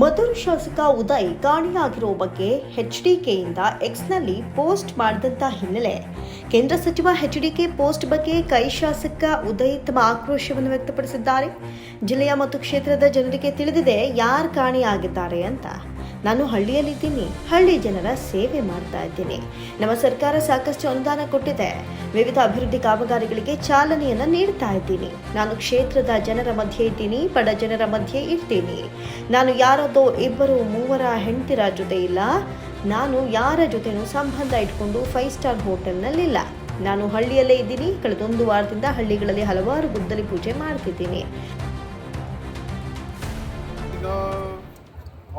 ಮಧುರ್ ಶಾಸಕ ಉದಯ್ ಕಾಣೆಯಾಗಿರೋ ಬಗ್ಗೆ H D ಕೆಯಿಂದ ಎಕ್ಸ್ನಲ್ಲಿ ಪೋಸ್ಟ್ ಮಾಡಿದಂತ ಹಿನ್ನೆಲೆ. ಕೇಂದ್ರ ಸಚಿವ ಹೆಚ್ ಡಿ ಕೆ ಪೋಸ್ಟ್ ಬಗ್ಗೆ ಕೈ ಶಾಸಕ ಉದಯ್ ತಮ್ಮ ಆಕ್ರೋಶವನ್ನು ವ್ಯಕ್ತಪಡಿಸಿದ್ದಾರೆ. ಜಿಲ್ಲೆಯ ಮತ್ತು ಕ್ಷೇತ್ರದ ಜನರಿಗೆ ತಿಳಿದಿದೆ ಯಾರು ಕಾಣೆಯಾಗಿದ್ದಾರೆ ಅಂತ. ನಾನು ಹಳ್ಳಿಯಲ್ಲಿದ್ದೀನಿ. ಹಳ್ಳಿ ಜನರ ಸೇವೆ ಮಾಡ್ತಾ ಇದ್ದೀನಿ. ನಮ್ಮ ಸರ್ಕಾರ ಸಾಕಷ್ಟು ಅನುದಾನ ಕೊಟ್ಟಿದೆ. ವಿವಿಧ ಅಭಿವೃದ್ಧಿ ಕಾಮಗಾರಿಗಳಿಗೆ ಚಾಲನೆಯನ್ನು ನೀಡ್ತಾ ಇದ್ದೀನಿ. ನಾನು ಕ್ಷೇತ್ರದ ಜನರ ಮಧ್ಯೆ ಇದ್ದೀನಿ, ಬಡ ಜನರ ಮಧ್ಯೆ ಇರ್ತೀನಿ. ನಾನು ಯಾರದೋ ಇಬ್ಬರು, ಮೂವರ ಹೆಂಡತಿರ ಜೊತೆ ಇಲ್ಲ. ನಾನು ಯಾರ ಜೊತೆನೂ ಸಂಬಂಧ ಇಟ್ಕೊಂಡು ಫೈವ್ ಸ್ಟಾರ್ ಹೋಟೆಲ್ನಲ್ಲಿಲ್ಲ. ನಾನು ಹಳ್ಳಿಯಲ್ಲೇ ಇದ್ದೀನಿ. ಕಳೆದೊಂದು ವಾರದಿಂದ ಹಳ್ಳಿಗಳಲ್ಲಿ ಹಲವಾರು ಗುದ್ದಲಿ ಪೂಜೆ ಮಾಡ್ತಿದ್ದೀನಿ.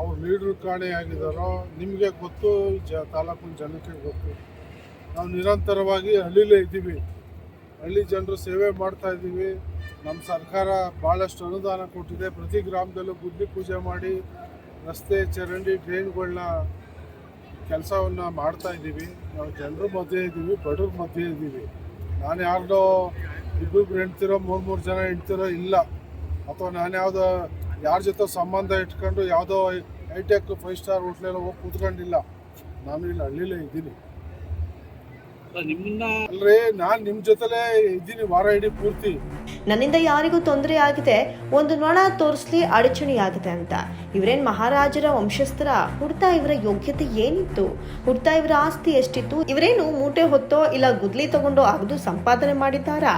ಅವ್ರ ಕಾಣೆ ಕಾಣೆಯಾಗಿದ್ದಾರೋ ನಿಮಗೆ ಗೊತ್ತು, ಜ ತಾಲೂಕಿನ ಜನಕ್ಕೆ ಗೊತ್ತು. ನಾವು ನಿರಂತರವಾಗಿ ಹಳ್ಳಿಲೇ ಇದ್ದೀವಿ. ಹಳ್ಳಿ ಜನರು ಸೇವೆ ಮಾಡ್ತಾ ಇದ್ದೀವಿ. ನಮ್ಮ ಸರ್ಕಾರ ಭಾಳಷ್ಟು ಅನುದಾನ ಕೊಟ್ಟಿದೆ. ಪ್ರತಿ ಗ್ರಾಮದಲ್ಲೂ ಬುದ್ಧಿ ಪೂಜೆ ಮಾಡಿ, ರಸ್ತೆ ಚರಂಡಿ ಡ್ರೈನ್ಗಳನ್ನ ಕೆಲಸವನ್ನು ಮಾಡ್ತಾ ಇದ್ದೀವಿ. ನಾವು ಜನರ ಮಧ್ಯೆ ಇದ್ದೀವಿ, ಬಡವ್ರ ಮಧ್ಯೆ ಇದ್ದೀವಿ. ನಾನು ಯಾರ್ದೋ ಇಬ್ಬರು ಹೆಣ್ತಿರೋ ಮೂರು ಮೂರು ಜನ ಹೆಣ್ತಿರೋ ಇಲ್ಲ. ಅಥವಾ ನಾನು ಯಾವುದೋ ಯಾರ ಜೊತೆ ಸಂಬಂಧ ಇಟ್ಕೊಂಡು ಯಾವುದೋ ಹೈಟೆಕ್ ಫೈವ್ ಸ್ಟಾರ್ ಹೋಟ್ಲೆಲ್ಲ ಹೋಗಿ ಕೂತ್ಕೊಂಡಿಲ್ಲ. ನಾನು ಇಲ್ಲಿ ಹಳ್ಳಿಲೇ ಇದ್ದೀನಿ. ನಿಮ್ಮನ್ನ ಅಲ್ರಿ ನಾನು ನಿಮ್ಮ ಜೊತೆಲೇ ಇದ್ದೀನಿ ವಾರ ಇಡೀ ಪೂರ್ತಿ. ನನ್ನಿಂದ ಯಾರಿಗೂ ತೊಂದರೆ ಆಗಿದೆ ಒಂದು ನೊಣ ತೋರಿಸ್ಲಿ ಅಡಚಣೆಯಾಗಿದೆ ಅಂತ. ಇವರೇನ್ ಮಹಾರಾಜರ ವಂಶಸ್ಥರ ಹುಡ್ತಾ ಇವರ ಯೋಗ್ಯತೆ ಏನಿತ್ತು? ಹುಡ್ತಾ ಇವರ ಆಸ್ತಿ ಎಷ್ಟಿತ್ತು? ಇವರೇನು ಮೂಟೆ ಹೊತ್ತೋ ಇಲ್ಲ ಗುದ್ಲಿ ತಗೊಂಡೋ ಆಗದು ಸಂಪಾದನೆ ಮಾಡಿದ್ದಾರಾ?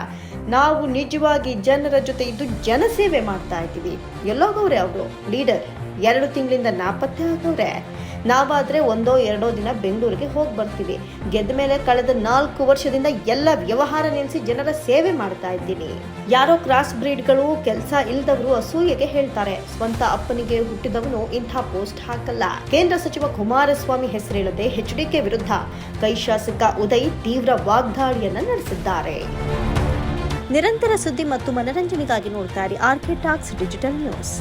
ನಾವು ನಿಜವಾಗಿ ಜನರ ಜೊತೆ ಇದ್ದು ಜನಸೇವೆ ಮಾಡ್ತಾ ಇದ್ದೀವಿ. ಎಲ್ಲೋಗವ್ರೆ ಅವರು ಲೀಡರ್ ಎರಡು ತಿಂಗಳಿಂದ ನಾಪತ್ತೆ ಆಗವ್ರೆ ನಾವಾದ್ರೆ ಒಂದೋ ಎರಡೋ ದಿನ ಬೆಂಗಳೂರಿಗೆ ಹೋಗಿ ಬರ್ತೀವಿ. ಗೆದ್ದ ಮೇಲೆ ಕಳೆದ ನಾಲ್ಕು ವರ್ಷದಿಂದ ಎಲ್ಲ ವ್ಯವಹಾರ ನೆನೆಸಿ ಜನರ ಸೇವೆ ಮಾಡ್ತಾ ಇದ್ದೀನಿ. ಯಾರೋ ಕ್ರಾಸ್ ಬ್ರೀಡ್ಗಳು, ಕೆಲಸ ಇಲ್ಲದವರು ಅಸೂಯೆಗೆ ಹೇಳ್ತಾರೆ. ಸ್ವಂತ ಅಪ್ಪನಿಗೆ ಹುಟ್ಟಿದವನು ಇಂಥ ಪೋಸ್ಟ್ ಹಾಕಲ್ಲ. ಕೇಂದ್ರ ಸಚಿವ ಕುಮಾರಸ್ವಾಮಿ ಹೆಸರೇಳದೆ ಎಚ್ಡಿಕೆ ವಿರುದ್ಧ ಕೈ ಶಾಸಕ ಉದಯ್ ತೀವ್ರ ವಾಗ್ದಾಳಿಯನ್ನ ನಡೆಸಿದ್ದಾರೆ. ನಿರಂತರ ಸುದ್ದಿ ಮತ್ತು ಮನರಂಜನೆಗಾಗಿ ನೋಡ್ತಾರೆ ಇರಿ ಆರ್ಕೆ ಟಾಕ್ಸ್ ಡಿಜಿಟಲ್ ನ್ಯೂಸ್.